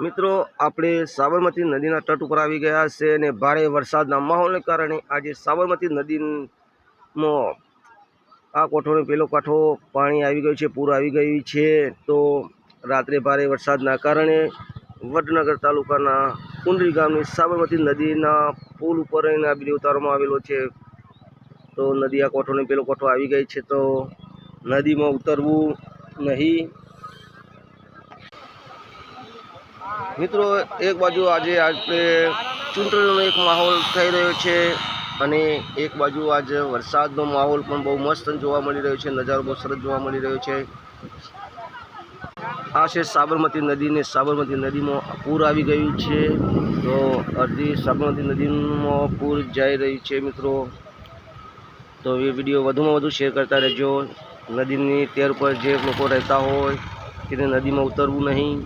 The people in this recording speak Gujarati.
મિત્રો, આપણે સાબરમતી નદીના તટ ઉપર આવી ગયા છે અને ભારે વરસાદના માહોલને કારણે આજે સાબરમતી નદીમાં આ કોઠોનો પેલો કાંઠો પાણી આવી ગયું છે, પૂર આવી ગયું છે. તો રાત્રે ભારે વરસાદના કારણે વડનગર તાલુકાના કુંડરી ગામની સાબરમતી નદીના પુલ ઉપર વીડિયો ઉતારવામાં આવેલો છે. તો નદી આ કોઠોને પેલો કોઠો આવી ગઈ છે, તો નદીમાં ઉતરવું નહીં. મિત્રો, એક બાજુ આજે આજે ચૂંટણીનો એક માહોલ થઈ રહ્યો છે અને એક બાજુ આજે વરસાદનો માહોલ પણ બહુ મસ્ત જોવા મળી રહ્યો છે, નજારો બહુ સરસ જોવા મળી રહ્યો છે. આ છે સાબરમતી નદીને સાબરમતી નદીમાં પૂર આવી ગયું છે. તો અડધી સાબરમતી નદીમાં પૂર જઈ રહી છે મિત્રો. તો એ વીડિયો વધુમાં વધુ શેર કરતા રહેજો. નદીની તેર પર જે લોકો રહેતા હોય તેને નદીમાં ઉતરવું નહીં.